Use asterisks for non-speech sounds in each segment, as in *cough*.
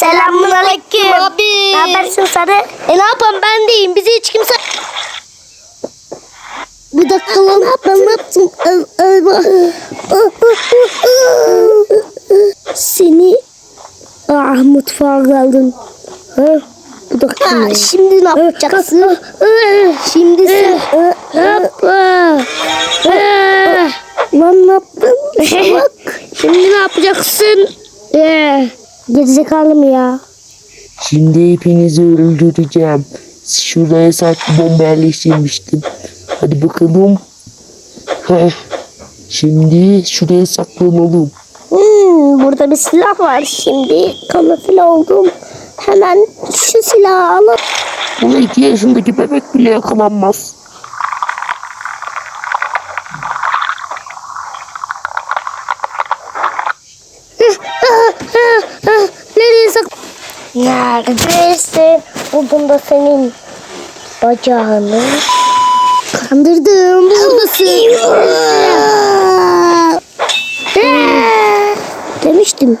Selamun aleyküm. Abi. Ne habersin sarı? E ne yapalım ben deyim. Bizi hiç kimse... Bir dakika lan ben ne yaptım? Seni ah mutfağa kaldın. Ha? Bir dakika. Ha, *laughs* şimdi ne yapacaksın? Şimdi sen lan ne yaptın? Şimdi ne yapacaksın? Ee, gerizekalı mı ya? Şimdi hepinizi öldüreceğim. Şuraya saklı bomba yerleştirmiştim. Hadi bakalım. Heh. Şimdi şuraya saklanalım. Hmm, burada bir silah var. Şimdi kamufle oldum. Hemen şu silahı alıp Buna iki yaşındaki bebek bile yakalanmaz. Neredesin? Buldum da senin bacağını. Kandırdım. Buradasın. Demiştim.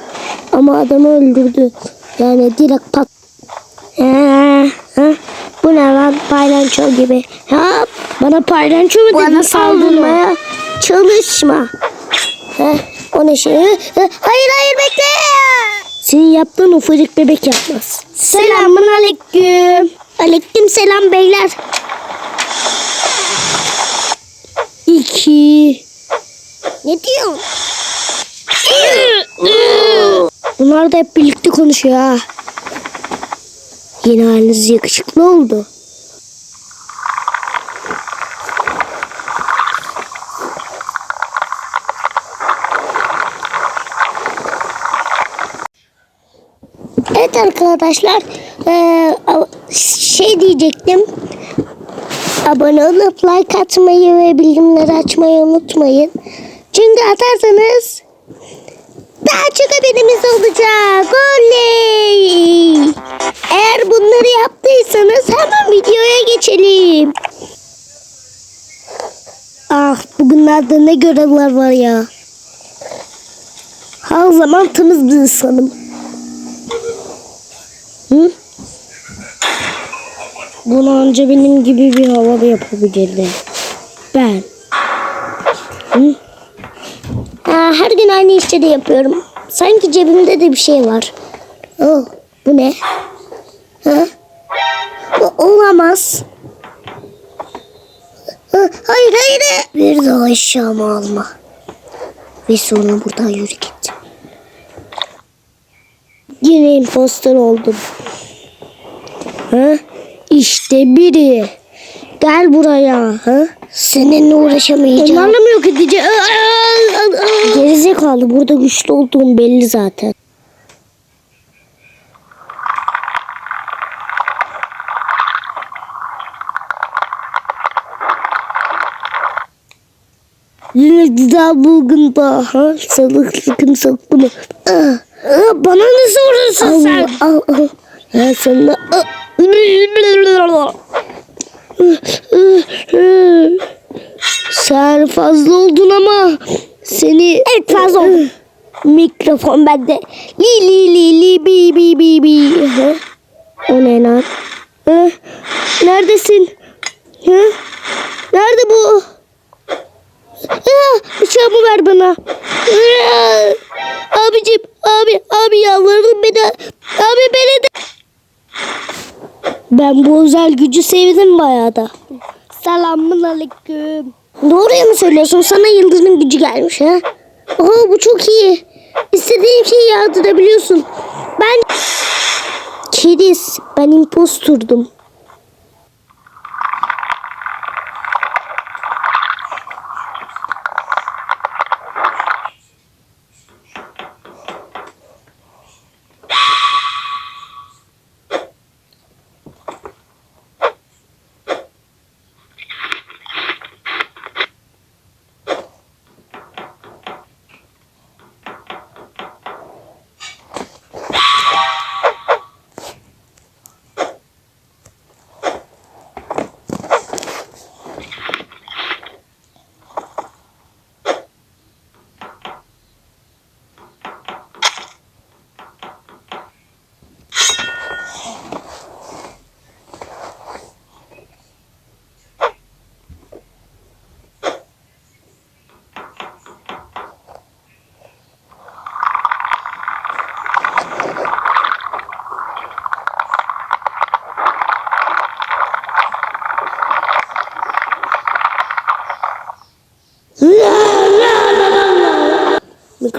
Ama adamı öldürdü. Yani direkt pat. Ee? Bu ne lan? Paylanço gibi. Ha? Bana paylanço mu dedin? saldırmaya çalışma. Heh, o ne şey? Hayır hayır bekle. Senin yaptığın ufacık bebek yapmaz. Selamun aleyküm. Aleyküm selam beyler. İki. Ne diyorsun? Bunlar da hep birlikte konuşuyor ha. Yeni haliniz yakışıklı oldu. Evet arkadaşlar a- şey diyecektim. Abone olup like atmayı ve bildirimleri açmayı unutmayın. Çünkü atarsanız daha çok haberimiz olacak. Oley! Eğer bunları yaptıysanız hemen videoya geçelim. Ah bugünlerde ne görevler var ya. Her zaman temiz bir insanım. Hı? Bunu anca benim gibi bir hava yapabilirdi. Ben. Hı? Ha, her gün aynı işleri yapıyorum. Sanki cebimde de bir şey var. Oh, bu ne? Ha? Bu olamaz. Ha, hayır hayır. Bir daha eşyamı alma. Ve sonra buradan yürü git. Yine imposter oldum. Ha? İşte biri. Gel buraya. Ha? Seninle uğraşamayacağım. Onlarla mı yok edeceğim? Gerizekalı burada güçlü olduğum belli zaten. Yine güzel bulgun daha. Salık sıkın bunu. Ah, ah, Bana nasıl vurursun sen? Al, al. De... ah. Sen fazla oldun ama seni... Evet fazla oldum. Mikrofon bende. Li li li li bi bi bi bi. O ne lan? Neredesin? Nerede bu? Ah, bıçağımı ver bana. Ah, Abicim, abi, abi yalvarırım beni. Abi beni de. Ben bu özel gücü sevdim bayağı da. Selamun aleyküm. Doğruyu mu söylüyorsun? Sana yıldızın gücü gelmiş ha? Oha bu çok iyi. İstediğin şeyi yağdırabiliyorsun. Ben... Kediz. Ben imposturdum.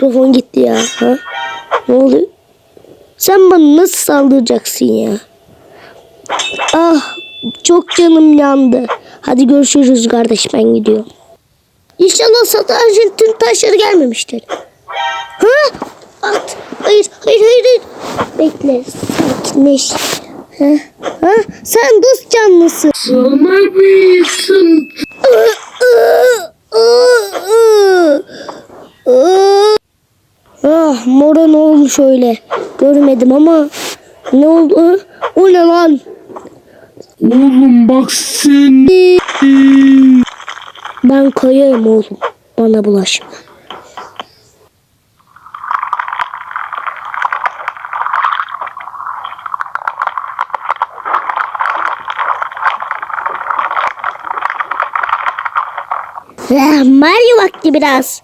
Mikrofon gitti ya. Ha? Ne oluyor? Sen bana nasıl saldıracaksın ya? Ah çok canım yandı. Hadi görüşürüz kardeş ben gidiyorum. İnşallah satrançın tüm taşları gelmemiştir. Ha? At. Hayır, hayır, hayır, hayır. Bekle, sakinleş. Ha? Ha? Sen dost canlısı. Sana bir sıntı. Ah mora ne olmuş öyle? Görmedim ama ne oldu? O ne lan? Oğlum bak sen. Ben kayarım oğlum. Bana bulaşma. Ah, Mario vakti biraz.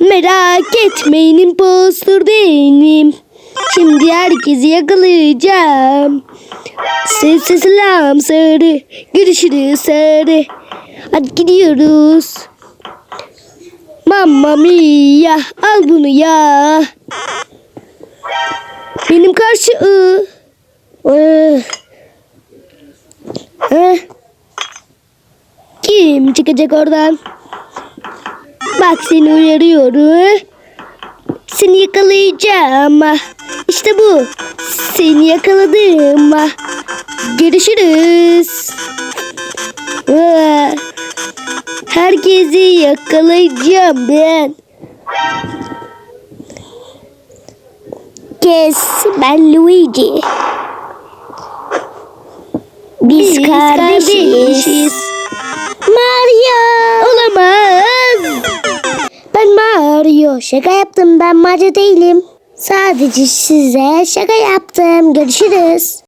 Merak etmeyin impostor benim. Şimdi herkesi yakalayacağım. Sessiz selam sarı. Görüşürüz sarı. Hadi gidiyoruz. Mamma mia. Al bunu ya. Benim karşı ı. Eh. Kim çıkacak oradan? Bak seni uyarıyorum. Seni yakalayacağım. İşte bu. Seni yakaladım. Görüşürüz. Herkesi yakalayacağım ben. Kes ben Luigi. Biz, kardeşiz. Mario. Şaka yaptım ben Mario değilim. Sadece size şaka yaptım. Görüşürüz.